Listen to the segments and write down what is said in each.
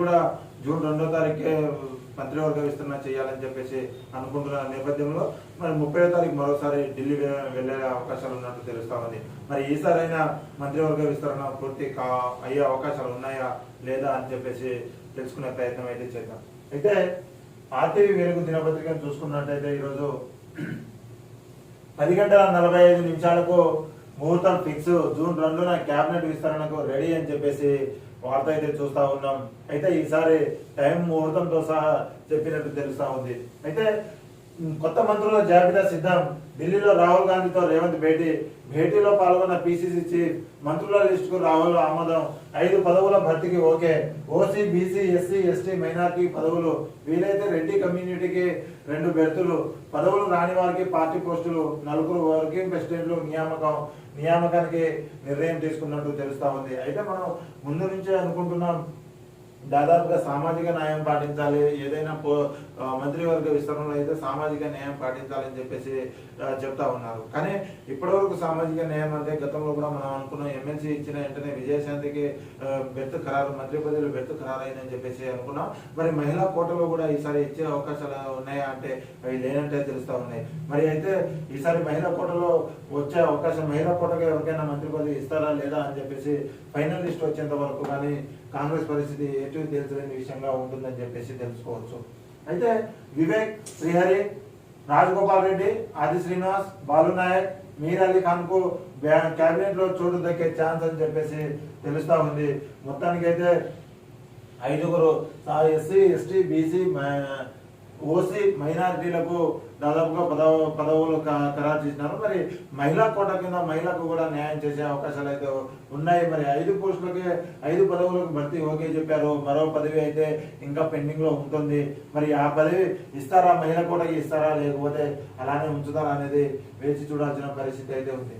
కూడా జూన్ రెండో తారీఖే మంత్రివర్గ విస్తరణ చేయాలని చెప్పేసి అనుకుంటున్న నేపథ్యంలో మరి ముప్పై తారీఖు మరోసారి ఢిల్లీ వెళ్ళే వెళ్ళే అవకాశాలు ఉన్నట్టు తెలుస్తా ఉంది. మరి ఈసారైనా మంత్రివర్గ విస్తరణ పూర్తి కా అయ్యే అవకాశాలు ఉన్నాయా లేదా అని చెప్పేసి తెలుసుకునే ప్రయత్నం అయితే చేద్దాం. అయితే ఆర్టీవీ వెలుగు దినపత్రికను చూసుకున్నట్టయితే ఈరోజు పది గంటల నలభై ఐదు నిమిషాలకు ముహూర్తం ఫిక్స్. జూన్ రెండున కేబినెట్ విస్తరణకు రెడీ అని చెప్పేసి వార్త అయితే చూస్తా ఉన్నాం. అయితే ఈసారి టైం ముహూర్తంతో సహా చెప్పినట్టు తెలుస్తా ఉంది. అయితే కొత్త మంత్రుల జాబితా సిద్ధం. ఢిల్లీలో రాహుల్ గాంధీతో రేవంత్ భేటీ. భేటీలో పాల్గొన్న పిసిసి చీఫ్ మంత్రుల లిస్టుకు రాహుల్ ఆమోదం. ఐదు పదవుల భర్తీకి okay. OC BC SC ST minority పదవులు. వీలైతే రెడ్డి కమ్యూనిటీకి రెండు బెర్తులు. పదవులు రాని వారికి పార్టీ పోస్టులు. నలుగురు వర్కింగ్ ప్రెసిడెంట్లు నియామకం. నియామకానికి నిర్ణయం తీసుకున్నట్టు తెలుస్తా ఉంది. అయితే మనం ముందు నుంచే అనుకుంటున్నాం. దాదాపుగా సామాజిక న్యాయం పాటించాలి ఏదైనా పో మంత్రివర్గ విస్తరణలో అయితే సామాజిక న్యాయం పాటించాలని చెప్పేసి చెప్తా ఉన్నారు. కానీ ఇప్పటివరకు సామాజిక న్యాయం అంటే గతంలో కూడా మనం అనుకున్నాం ఎమ్మెల్సీ ఇచ్చిన వెంటనే విజయశాంతికి బెర్త్ ఖరారు మంత్రి పదవులు బెర్త్ ఖరారు అయిందని చెప్పేసి అనుకున్నాం. మరి మహిళా కోటలో కూడా ఈసారి ఇచ్చే అవకాశాలు ఉన్నాయా అంటే అవి లేనంటే తెలుస్తా ఉన్నాయి. మరి అయితే ఈసారి మహిళా కోటలో వచ్చే అవకాశం మహిళా కోటగా ఎవరికైనా మంత్రి పదవి ఇస్తారా లేదా అని చెప్పేసి ఫైనల్ లిస్ట్ వచ్చేంత వరకు కానీ కాంగ్రెస్ పరిస్థితి ఎటు తెలుసులేని విషయంగా ఉంటుందని చెప్పేసి తెలుసుకోవచ్చు. అయితే వివేక్ శ్రీహరి రాజగోపాల్ రెడ్డి ఆది శ్రీనివాస్ బాలు నాయక్ మీర్ అలీ ఖాన్కు కేబినెట్లో చోటు దక్కే ఛాన్స్ అని చెప్పేసి తెలుస్తా ఉంది. మొత్తానికైతే ఐదుగురు ఎస్సీ ఎస్టీ బీసీ ఓసీ మైనారిటీలకు దాదాపుగా పదవ పదవులు ఖరారు చేసినారు. మరి మహిళా కోట కింద మహిళకు కూడా న్యాయం చేసే అవకాశాలు అయితే ఉన్నాయి. మరి ఐదు పోస్టులకి ఐదు పదవులకు భర్తీ ఓకే చెప్పారు. మరో పదవి అయితే ఇంకా పెండింగ్లో ఉంటుంది. మరి ఆ పదవి ఇస్తారా? మహిళా కోటకి ఇస్తారా? లేకపోతే అలానే ఉంచుతారా అనేది వేచి చూడాల్సిన పరిస్థితి అయితే ఉంది.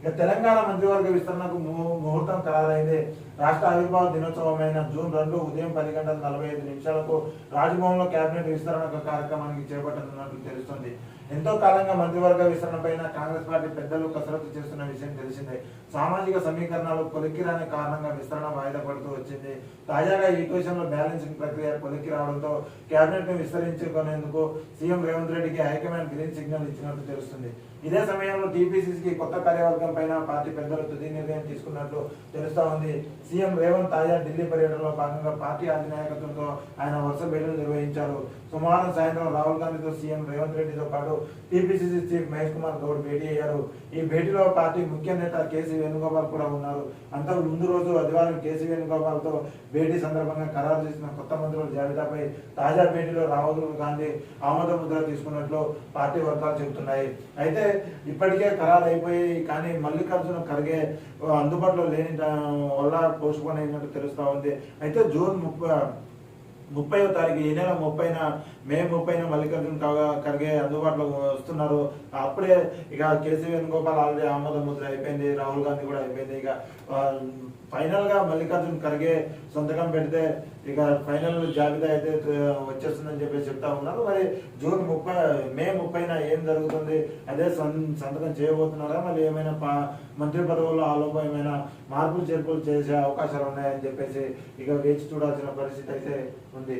ఇక తెలంగాణ మంత్రివర్గ విస్తరణకు ముహూర్తం ఖరారైంది. రాష్ట్ర ఆవిర్భావ దినోత్సవమైన జూన్ రెండు ఉదయం పది గంటల నలభై ఐదు నిమిషాలకు రాజ్భవన్లో కేబినెట్ విస్తరణ కార్యక్రమానికి చేపట్టనున్నట్లు తెలుస్తుంది. ఎంతో కాలంగా మంత్రివర్గ విస్తరణ పైన కాంగ్రెస్ పార్టీ పెద్దలు కసరత్తు చేస్తున్న విషయం తెలిసిందే. సామాజిక సమీకరణాలు కొలిక్కిరాని కారణంగా విస్తరణ వాయిదా పడుతూ వచ్చింది. తాజాగా ఈ విషయంలో బ్యాలెన్సింగ్ ప్రక్రియ కొలిక్కి రావడంతో కేబినెట్ను విస్తరించుకునేందుకు సీఎం రేవంత్ రెడ్డికి హైకమాండ్ గ్రీన్ సిగ్నల్ ఇచ్చినట్టు తెలుస్తుంది. ఇదే సమయంలో టీపీసీసీకి కొత్త కార్యవర్గం పైన పార్టీ పెద్దలు తుది నిర్ణయం తీసుకున్నట్లు తెలుస్తా ఉంది. సీఎం రేవంత్ తాజా ఢిల్లీ పర్యటనలో భాగంగా పార్టీ అధినాయకత్వంతో ఆయన వరుస భేటీలు నిర్వహించారు. సుమారు సాయంత్రం రాహుల్ గాంధీతో సీఎం రేవంత్ రెడ్డితో పాటు టీపీసీసీ చీఫ్ మహేష్ కుమార్ గౌడ్ భేటీ అయ్యారు. ఈ భేటీలో పార్టీ ముఖ్య నేత కేసీ వేణుగోపాల్ కూడా ఉన్నారు. అంతకు ముందు రోజు ఆదివారం కేసీ వేణుగోపాల్తో భేటీ సందర్భంగా ఖరారు చేసిన కొత్త మంత్రుల జాబితాపై తాజా భేటీలో రాహుల్ గాంధీ ఆమోద ముద్ర తీసుకున్నట్లు పార్టీ వర్గాలు చెబుతున్నాయి. అయితే ఇప్పటికే ఖరారు అయిపోయి కానీ మల్లికార్జున ఖర్గే అందుబాటులో లేని వల్ల పోస్ట్ పోన్ అయినట్టు తెలుస్తూ ఉంది. అయితే జూన్ ముప్పై ముప్పై తారీఖు ఈ నెల ముప్పైన మే ముప్పైన మల్లికార్జున ఖ- ఖర్గే అందుబాటులో వస్తున్నారు. అప్పుడే ఇక కేసీ వేణుగోపాల్ ఆల్రెడీ ఆమోద ముద్ర అయిపోయింది రాహుల్ గాంధీ కూడా అయిపోయింది. ఇక ఫైనల్గా మల్లికార్జున ఖర్గే సంతకం పెడితే ఇక ఫైనల్ జాబితా అయితే వచ్చేస్తుందని చెప్పేసి చెప్తా ఉన్నారు. మరి జూన్ ముప్పై మే ముప్పైన ఏం జరుగుతుంది? అదే సంతకం చేయబోతున్నారా? మరి ఏమైనా పా- మంత్రి పదవుల్లో ఆలోపం ఏమైనా మార్పులు చేర్పులు చేసే అవకాశాలు ఉన్నాయని చెప్పేసి ఇక వేచి చూడాల్సిన పరిస్థితి అయితే ఉంది